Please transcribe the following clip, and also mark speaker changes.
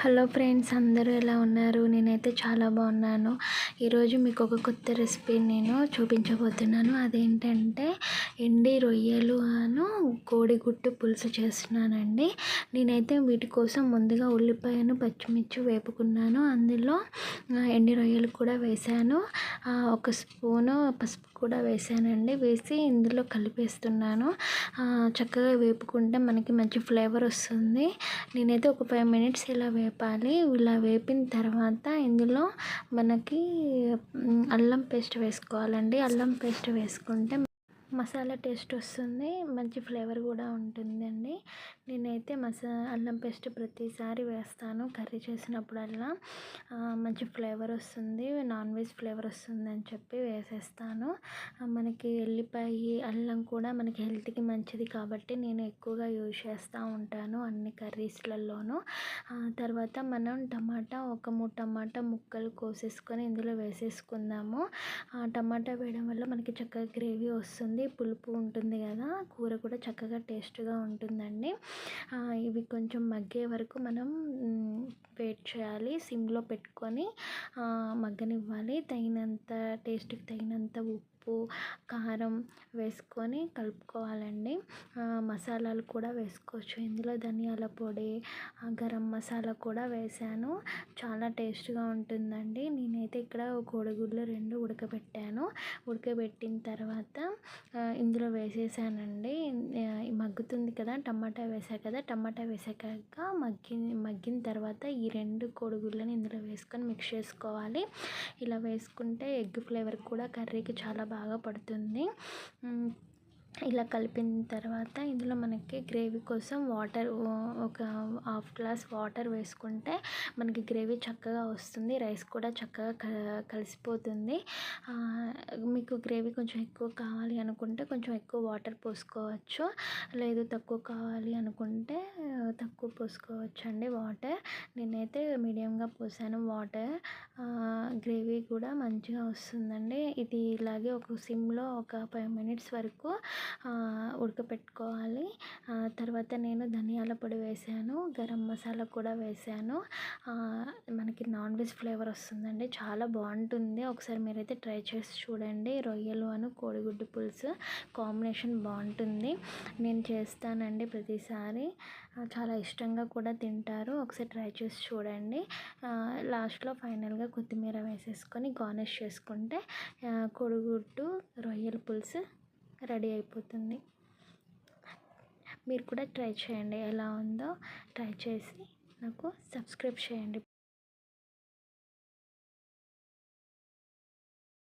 Speaker 1: Hello friends అందరూ ఎలా ఉన్నారు? నేనైతే చాలా బాగున్నాను. ఈరోజు మీకు ఒక కొత్త రెసిపీ నేను చూపించబోతున్నాను. అదేంటంటే ఎండి రొయ్యలు అను కోడిగుట్టు పులుసు చేస్తున్నానండి. నేనైతే వీటి కోసం ముందుగా ఉల్లిపాయను పచ్చిమిర్చి వేపుకున్నాను. అందులో ఎండి రొయ్యలు కూడా వేసాను ఒక స్పూను పసుపు కూడా వేసానండి వేసి ఇందులో కలిపేస్తున్నాను. చక్కగా వేపుకుంటే మనకి మంచి ఫ్లేవర్ వస్తుంది. నేనైతే ఒక ఫైవ్ మినిట్స్ ఇలా వేపాలి. ఇలా వేపిన తర్వాత ఇందులో మనకి అల్లం పేస్ట్ వేసుకోవాలండి. అల్లం పేస్ట్ వేసుకుంటే మసాలా టేస్ట్ వస్తుంది. మంచి ఫ్లేవర్ కూడా ఉంటుందండి. నేనైతే మసా అల్లం పేస్ట్ ప్రతిసారి వేస్తాను. కర్రీ చేసినప్పుడల్లా మంచి ఫ్లేవర్ వస్తుంది. నాన్ వెజ్ ఫ్లేవర్ వస్తుంది అని చెప్పి వేసేస్తాను. మనకి ఎల్లిపాయ అల్లం కూడా మనకి హెల్త్కి మంచిది కాబట్టి నేను ఎక్కువగా యూజ్ చేస్తూ ఉంటాను అన్ని కర్రీస్లలోనూ తర్వాత మనం టమాటా ఒక మూడు టమాటా ముక్కలు కోసేసుకొని ఇందులో వేసేసుకుందాము. టమాటా వేయడం వల్ల మనకి చక్కగా గ్రేవీ వస్తుంది. పులుపు ఉంటుంది కదా కూర కూడా చక్కగా టేస్ట్గా ఉంటుందండి. ఇవి కొంచెం మగ్గే వరకు మనం వెయిట్ చేయాలి సిమ్లో పెట్టుకొని మగ్గనివ్వాలి. తగినంత టేస్ట్కి తగినంత ఉప్పు కారం వేసుకొని కలుపుకోవాలండి. మసాలాలు కూడా వేసుకోవచ్చు. ఇందులో ధనియాల పొడి గరం మసాలా కూడా వేసాను. చాలా టేస్ట్గా ఉంటుందండి. నేనైతే ఇక్కడ కోడిగుడ్లు రెండు ఉడకబెట్టాను. ఉడకబెట్టిన తర్వాత ఇందులో వేసేసానండి. మగ్గుతుంది కదా టమాటా వేసా కదా టమాటా వేసాక మగ్గి మగ్గిన తర్వాత ఈ రెండు రెండు కోడిగుడ్లను ఇందులో వేసుకొని మిక్స్ చేసుకోవాలి. ఇలా వేసుకుంటే ఎగ్ ఫ్లేవర్ కూడా కర్రీకి చాలా బాగా పడుతుంది. ఇలా కలిపిన తర్వాత ఇందులో మనకి గ్రేవీ కోసం వాటర్ ఒక హాఫ్ గ్లాస్ వాటర్ వేసుకుంటే మనకి గ్రేవీ చక్కగా వస్తుంది. రైస్ కూడా చక్కగా కలిసిపోతుంది. మీకు గ్రేవీ కొంచెం ఎక్కువ కావాలి అనుకుంటే కొంచెం ఎక్కువ వాటర్ పోసుకోవచ్చు. లేదు తక్కువ కావాలి అనుకుంటే తక్కువ పోసుకోవచ్చు అండి వాటర్. నేనైతే మీడియంగా పోసాను వాటర్. గ్రేవీ కూడా మంచిగా వస్తుందండి. ఇది ఇలాగే ఒక సిమ్లో ఒక ఫైవ్ మినిట్స్ వరకు ఉడకపెట్టుకోవాలి. తర్వాత నేను ధనియాల పొడి వేసాను గరం మసాలా కూడా వేసాను. మనకి నాన్ వెజ్ ఫ్లేవర్ వస్తుందండి చాలా బాగుంటుంది. ఒకసారి మీరైతే ట్రై చేసి చూడండి. రొయ్యలు అను కోడిగుడ్డు పులుసు కాంబినేషన్ బాగుంటుంది. నేను చేస్తానండి ప్రతిసారి. చాలా ఇష్టంగా కూడా తింటారు. ఒకసారి ట్రై చేసి చూడండి. లాస్ట్లో ఫైనల్గా కొత్తిమీర వేసేసుకొని గార్నిష్ చేసుకుంటే కోడిగుడ్డు రొయ్యల పులుసు రెడీ అయిపోతుంది. మీరు కూడా ట్రై చేయండి. ఎలా ఉందో ట్రై చేసి నాకు సబ్స్క్రైబ్ చేయండి.